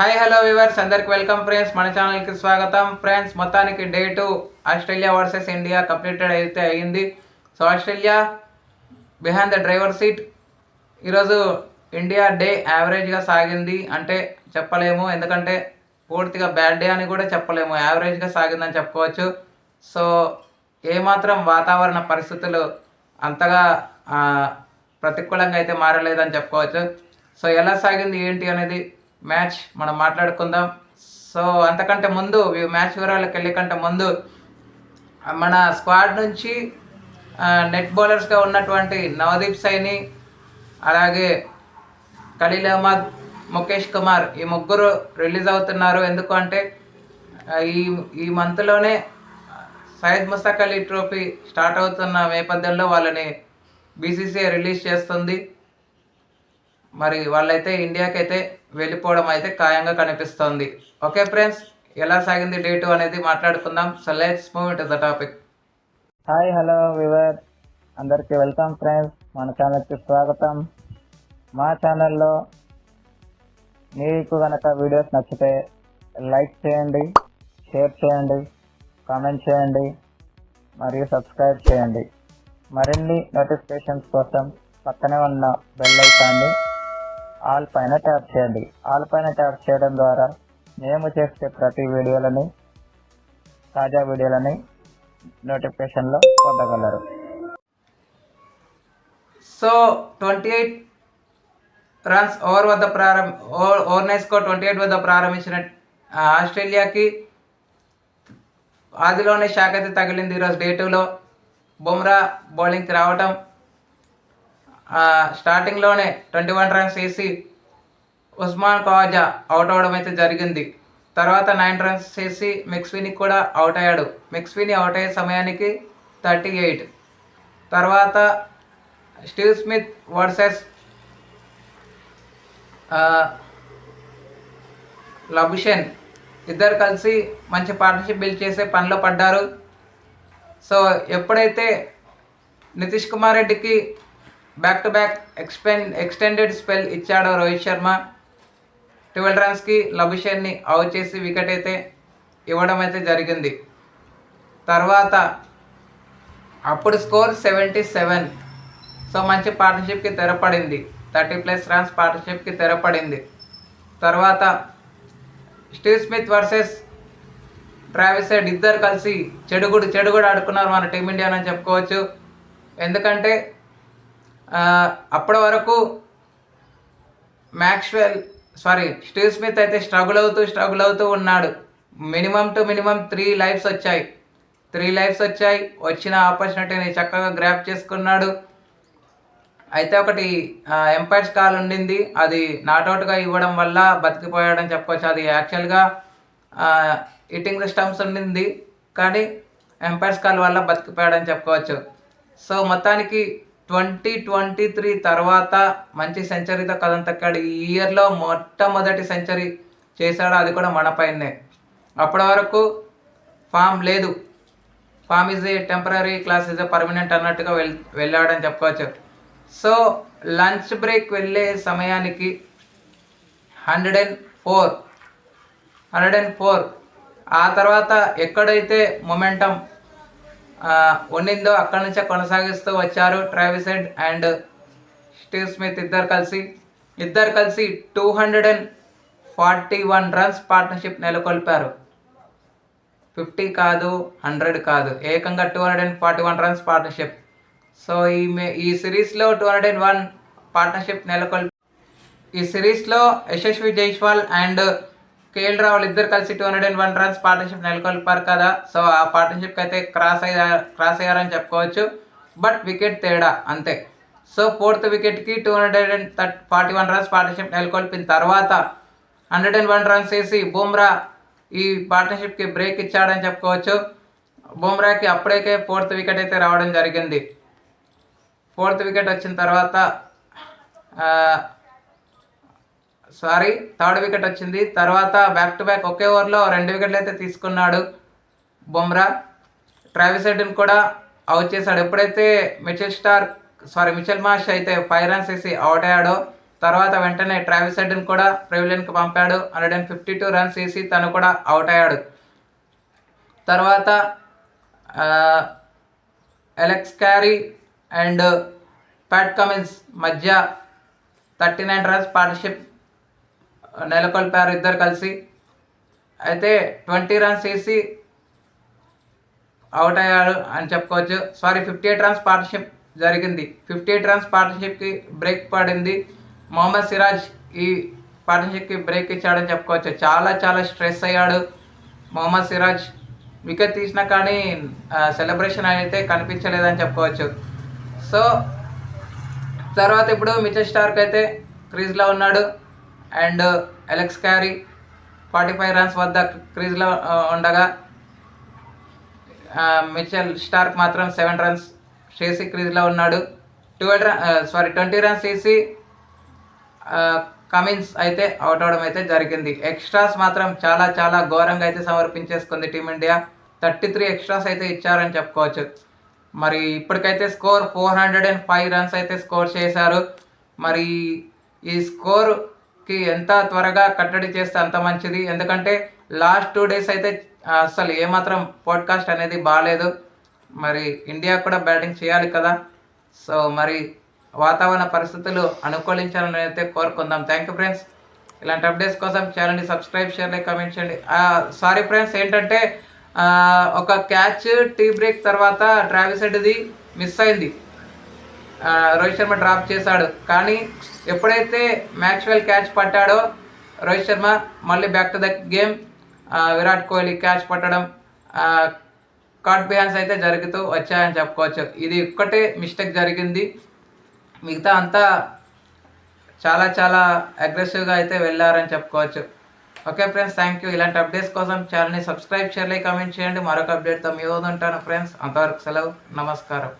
Hi hello viewers అందరికి welcome friends మన ఛానల్కి స్వాగతం. ఫ్రెండ్స్ మొత్తానికి day two Australia versus India completed అయితే అయ్యింది so Australia behind the driver seat ఈరోజు ఇండియా డే యావరేజ్గా సాగింది. అంటే చెప్పలేము. ఎందుకంటే పూర్తిగా బ్యాడ్ డే అని కూడా చెప్పలేము. యావరేజ్గా సాగిందని చెప్పుకోవచ్చు. సో ఏమాత్రం వాతావరణ పరిస్థితులు అంతగా ప్రతికూలంగా అయితే మారలేదని చెప్పుకోవచ్చు. సో ఎలా సాగింది ఏంటి అనేది మ్యాచ్ మనం మాట్లాడుకుందాం. సో అంతకంటే ముందు మ్యాచ్ వివరాలకు వెళ్ళే కంటే ముందు మన స్క్వాడ్ నుంచి నెట్ బౌలర్స్గా ఉన్నటువంటి నవదీప్ సైని అలాగే ఖలీల్ అహ్మద్ ముఖేష్ కుమార్ ఈ ముగ్గురు రిలీజ్ అవుతున్నారు. ఎందుకు అంటే ఈ ఈ మంత్లోనే సయ్యద్ ముస్తాక్ అలీ ట్రోఫీ స్టార్ట్ అవుతున్న నేపథ్యంలో వాళ్ళని బీసీసీఐ రిలీజ్ చేస్తుంది. మరి వాళ్ళైతే ఇండియాకి అయితే వెళ్ళిపోవడం అయితే ఖాయంగా కనిపిస్తోంది. ఓకే ఫ్రెండ్స్ ఎలా సాగింది డేటు అనేది మాట్లాడుకుందాం. So let's move to the topic hi hello viewer అందరికీ వెల్కమ్ ఫ్రెండ్స్. మన ఛానల్కి స్వాగతం. మా ఛానల్లో మీకు కనుక వీడియోస్ నచ్చితే లైక్ చేయండి షేర్ చేయండి కామెంట్ చేయండి మరియు సబ్స్క్రైబ్ చేయండి. మరిన్ని నోటిఫికేషన్స్ కోసం పక్కనే ఉన్న బెల్ ఐకాన్ని ఆల్ పైన ట్యాప్ చేయండి. ఆల్ పైన ట్యాప్ చేయడం ద్వారా మేము చేసే ప్రతి వీడియోలని తాజా వీడియోలని నోటిఫికేషన్లో పొందగలరు. So twenty eight runs over వద్ద ప్రారంభ over overnight score twenty eight వద్ద ప్రారంభించిన ఆ, ఆస్ట్రేలియాకి ఆదిలోనే షాక్ అయితే తగిలింది ఈరోజు డే టూలో. బుమ్రా బౌలింగ్కి రావటం స్టార్టింగ్లోనే ట్వంటీ వన్ రన్స్ వేసి ఉస్మాన్ ఖవాజా అవుట్ అవడం అయితే జరిగింది. తర్వాత నైన్ రన్స్ చేసి మెక్స్విని కూడా అవుట్ అయ్యాడు. మెక్స్విని అవుట్ అయ్యే సమయానికి థర్టీ ఎయిట్ తర్వాత స్టీవ్ స్మిత్ వర్సెస్ లబుషన్ ఇద్దరు కలిసి మంచి పార్ట్నర్షిప్ బిల్డ్ చేసే పనిలో పడ్డారు. సో ఎప్పుడైతే నితీష్ కుమార్ రెడ్డికి బ్యాక్ టు బ్యాక్ ఎక్స్పెన్ ఎక్స్టెండెడ్ స్పెల్ ఇచ్చాడు రోహిత్ శర్మ. ట్వెల్వ్ రన్స్కి లబుషన్ని అవుట్ చేసి వికెట్ అయితే ఇవ్వడం అయితే జరిగింది. తర్వాత అప్పుడు స్కోర్ సెవెంటీ సెవెన్ సో మంచి పార్ట్నర్షిప్కి తెరపడింది. థర్టీ ప్లస్ రన్స్ పార్ట్నర్షిప్కి తెరపడింది. తర్వాత Steve Smith versus Travis Head ఇద్దరు కలిసి చెడుగుడు చెడుగుడు ఆడుకున్నారు మన టీమిండియా అని చెప్పుకోవచ్చు. ఎందుకంటే అప్పటి వరకు మ్యాక్స్వెల్ సారీ స్టీవ్ స్మిత్ అయితే స్ట్రగుల్ అవుతూ స్ట్రగుల్ అవుతూ ఉన్నాడు. Minimum two minimum three lives వచ్చాయి. త్రీ లైఫ్స్ వచ్చాయి. వచ్చిన ఆపర్చునిటీని చక్కగా గ్రాప్ చేసుకున్నాడు. అయితే ఒకటి ఎంపైర్స్ కాల్ ఉండింది. అది నాట్అవుట్గా ఇవ్వడం వల్ల బతికిపోయాడని చెప్పుకోవచ్చు. అది యాక్చువల్గా ఇటింగ్ ద స్టంప్స్ ఉండింది. కానీ ఎంపైర్స్ కాల్ వల్ల బతికిపోయాడని చెప్పుకోవచ్చు. సో మొత్తానికి ట్వంటీ ట్వంటీ త్రీ తర్వాత మంచి సెంచరీతో కథం తక్కాడు ఈ ఇయర్లో మొట్టమొదటి సెంచరీ చేశాడు. అది కూడా మన పైనే. అప్పటి వరకు ఫామ్ లేదు. Form is a temporary class is a permanent అన్నట్టుగా వెళ్ వెళ్ళాడని చెప్పుకోవచ్చు. సో లంచ్ బ్రేక్ వెళ్ళే సమయానికి hundred and four hundred and four. ఆ తర్వాత ఎక్కడైతే మొమెంటం ఉండిందో అక్కడి నుంచే కొనసాగిస్తూ వచ్చారు Travis Head and Steve Smith ఇద్దరు కలిసి. ఇద్దరు కలిసి two hundred and forty one runs partnership నెలకొల్పారు. ఫిఫ్టీ కాదు హండ్రెడ్ కాదు. ఏకంగా two hundred and forty one runs partnership. So ఈ మే- ఈ సిరీస్లో two hundred and one partnership నెలకొల్పి ఈ సిరీస్లో యశస్వి జైస్వాల్ అండ్ కేఎల్ రావుల్ ఇద్దరు కలిసి two hundred and one runs partnership నెలకొల్పారు కదా. సో ఆ పార్ట్నర్షిప్కి అయితే క్రాస్ అయ్యా క్రాస్ అయ్యారని చెప్పుకోవచ్చు. బట్ వికెట్ తేడా అంతే. So fourth వికెట్కి two hundred and thirty forty one runs partnership నెలకొల్పిన తర్వాత హండ్రెడ్ అండ్ వన్ రన్స్ వేసి బుమ్రా ఈ పార్ట్నర్షిప్కి బ్రేక్ ఇచ్చాడని చెప్పుకోవచ్చు. బుమ్రాకి అప్పటికే ఫోర్త్ వికెట్ అయితే రావడం జరిగింది. ఫోర్త్ వికెట్ వచ్చిన తర్వాత సారీ థర్డ్ వికెట్ వచ్చింది. తర్వాత బ్యాక్ టు బ్యాక్ ఒకే ఓవర్లో రెండు వికెట్లు అయితే తీసుకున్నాడు బుమ్రా. ట్రావిస్ హెడ్ని కూడా అవుట్ చేశాడు. ఎప్పుడైతే Mitchell Starc sorry Mitchell Marsh అయితే ఫైవ్ రన్స్ వేసి అవుట్ అయ్యాడో తర్వాత వెంటనే ట్రావిస్ హెడ్ని కూడా ప్రివిలియన్కి పంపాడు. Hundred and fifty two runs వేసి తను కూడా అవుట్ అయ్యాడు. తర్వాత Alex Carey and Pat Cummins మధ్య థర్టీ నైన్ రన్స్ పార్ట్నర్షిప్ నెలకొల్పారు ఇద్దరు కలిసి. అయితే ట్వంటీ రన్స్ వేసి అవుట్ అయ్యాడు అని చెప్పుకోవచ్చు. Sorry fifty eight runs partnership జరిగింది. ఫిఫ్టీ ఎయిట్ రన్స్ పార్ట్నర్షిప్కి బ్రేక్ పడింది. మొహమ్మద్ సిరాజ్ ఈ పార్ట్నర్షిప్కి బ్రేక్ ఇచ్చాడని చెప్పుకోవచ్చు. చాలా చాలా స్ట్రెస్ అయ్యాడు మొహమ్మద్ సిరాజ్. వికెట్ తీసినా కానీ సెలబ్రేషన్ అయితే కనిపించలేదని చెప్పుకోవచ్చు. సో తర్వాత ఇప్పుడు మిచెల్ స్టార్క్ అయితే క్రీజ్లో ఉన్నాడు. And Alex Carey forty five runs వద్ద క్రీజ్లో ఉండగా మిచెల్ స్టార్క్ మాత్రం సెవెన్ రన్స్ చేసి క్రీజ్లో ఉన్నాడు. Twelve run sorry twenty runs చేసి కమిన్స్ అయితే అవుట్ అవడం అయితే జరిగింది. ఎక్స్ట్రాస్ మాత్రం చాలా చాలా ఘోరంగా అయితే సమర్పించేసుకుంది team India. Thirty three extras అయితే ఇచ్చారని చెప్పుకోవచ్చు. మరి ఇప్పటికైతే score four hundred and five runs అయితే స్కోర్ చేశారు. మరి ఈ స్కోర్ కి ఎంత త్వరగా కట్టడి చేస్తే అంత మంచిది. ఎందుకంటే లాస్ట్ టూ డేస్ అయితే అసలు ఏమాత్రం పాడ్కాస్ట్ అనేది బాగాలేదు మరి ఇండియా కూడా బ్యాటింగ్ చేయాలి కదా. సో మరి వాతావరణ పరిస్థితులు అనుకూలించాలని అయితే కోరుకుందాం. Thank you friends. ఇలాంటి అప్డేట్స్ కోసం ఛానల్ని సబ్స్క్రైబ్ చేయండి కమెంట్ చేయండి. సారీ ఫ్రెండ్స్ ఏంటంటే ఒక క్యాచ్ టీ బ్రేక్ తర్వాత ట్రావెల్ హెడ్ది మిస్ అయింది. రోహిత్ శర్మ డ్రాప్ చేశాడు. కానీ ఎప్పుడైతే మ్యాక్స్వెల్ క్యాచ్ పట్టాడో రోహిత్ శర్మ మళ్ళీ back to the game Virat Kohli catch పట్టడం కాట్ బిహాన్స్ అయితే జరుగుతూ వచ్చాయని చెప్పుకోవచ్చు. ఇది ఒక్కటే మిస్టేక్ జరిగింది. మిగతా అంతా చాలా చాలా అగ్రెసివ్గా అయితే వెళ్ళారని చెప్పుకోవచ్చు. ఓకే ఫ్రెండ్స్ థ్యాంక్ యూ ఇలాంటి అప్డేట్స్ కోసం ఛానల్ని సబ్స్క్రైబ్ చేయాలి కామెంట్ చేయండి. మరొక అప్డేట్తో మీ ఉంటాను ఫ్రెండ్స్ అంతవరకు సెలవు. నమస్కారం.